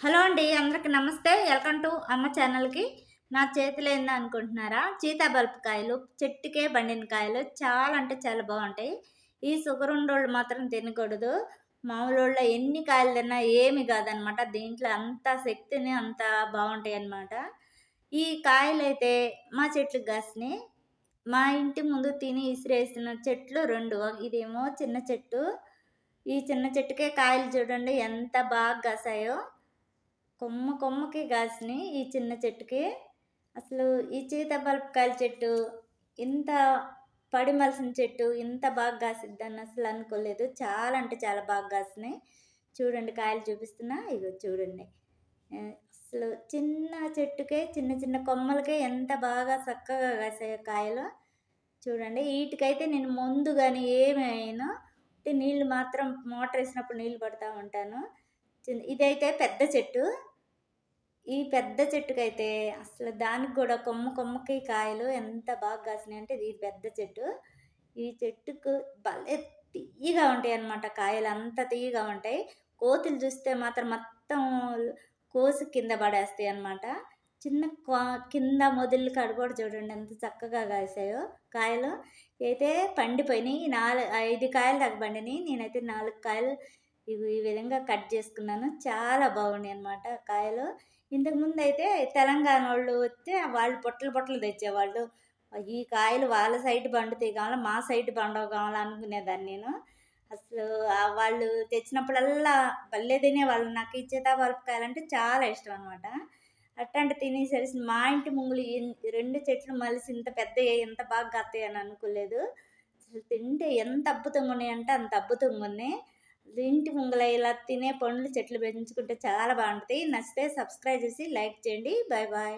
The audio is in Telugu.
హలో అండి అందరికి నమస్తే. వెల్కమ్ టు అమ్మ ఛానల్కి. నా చేతిలో ఏందా అనుకుంటున్నారా? బల్పు కాయలు చెట్టుకే బండిన కాయలు చాలా అంటే చాలా బాగుంటాయి. ఈ షుగర్ ఉండోళ్ళు మాత్రం తినకూడదు. మామూలు ఎన్ని కాయలు తిన్నా ఏమి కాదనమాట. దీంట్లో అంత శక్తిని అంత బాగుంటాయి అన్నమాట. ఈ కాయలు అయితే మా చెట్లు కాసినాయి. మా ఇంటి ముందు తిని ఇసిరేసిన చెట్లు రెండు. ఇదేమో చిన్న చెట్టు. ఈ చిన్న చెట్టుకే కాయలు చూడండి ఎంత బాగా కాసాయో. కొమ్మ కొమ్మకి కాసినాయి ఈ చిన్న చెట్టుకి. అసలు ఈ బల్పకాయల చెట్టు ఇంత పడిమలసిన చెట్టు ఇంత బాగా కాసిద్దని అసలు అనుకోలేదు. చాలా అంటే చాలా బాగా కాసినాయి. చూడండి కాయలు చూపిస్తున్నా ఇగో చూడండి. అసలు చిన్న చెట్టుకే చిన్న చిన్న కొమ్మలకే ఎంత బాగా చక్కగా కాసాయి కాయలు. చూడండి వీటికైతే నేను ముందు కానీ ఏమైనా నీళ్ళు మాత్రం మోటార్ వేసినప్పుడు నీళ్ళు పడుతూ ఉంటాను. ఇదైతే పెద్ద చెట్టు. ఈ పెద్ద చెట్టుకైతే అసలు దానికి కూడా కొమ్మ కొమ్మకి కాయలు ఎంత బాగా కాసినాయి అంటే ఇది పెద్ద చెట్టు. ఈ చెట్టుకు భలే తీయగా ఉంటాయి అన్నమాట కాయలు. అంత తీయగా ఉంటాయి. కోతులు చూస్తే మాత్రం మొత్తం కోసి కింద పడేస్తాయి అన్నమాట. చిన్న కింద మొదలు కాడ కూడా చూడండి ఎంత చక్కగా కాసాయో కాయలు. అయితే పండిపోయినాయి. నాలుగు ఐదు కాయలు తగ్గబండినాయి నేనైతే నాలుగు కాయలు ఇవి ఈ విధంగా కట్ చేసుకున్నాను. చాలా బాగున్నాయి అనమాట కాయలు. ఇంతకుముందు అయితే తెలంగాణ వాళ్ళు వస్తే వాళ్ళు పొట్టలు పొట్టలు తెచ్చేవాళ్ళు. ఈ కాయలు వాళ్ళ సైడ్ పండుతాయి కావాలి మా సైడ్ పండవ కావాలి అనుకునేదాన్ని నేను. అసలు వాళ్ళు తెచ్చినప్పుడల్లా భలే తినేవాళ్ళు. నాకు ఈ సీతాఫలకాయలు అంటే చాలా ఇష్టం అనమాట అట్లాంటి తినేసరి మా ఇంటి ముంగులు రెండు చెట్లు మలిసి ఇంత పెద్ద ఎంత బాగా కత్తాయి అని అనుకోలేదు. అసలు తింటే ఎంత అద్భుతంగా ఉన్నాయంటే అంత అద్భుతంగా ఉన్నాయి. ఇంటి ముంగల ఇలా తినే పండ్లు చెట్లు పెంచుకుంటే చాలా బాగుంటుంది. నచ్చితే సబ్స్క్రైబ్ చేసి లైక్ చేయండి. Bye bye.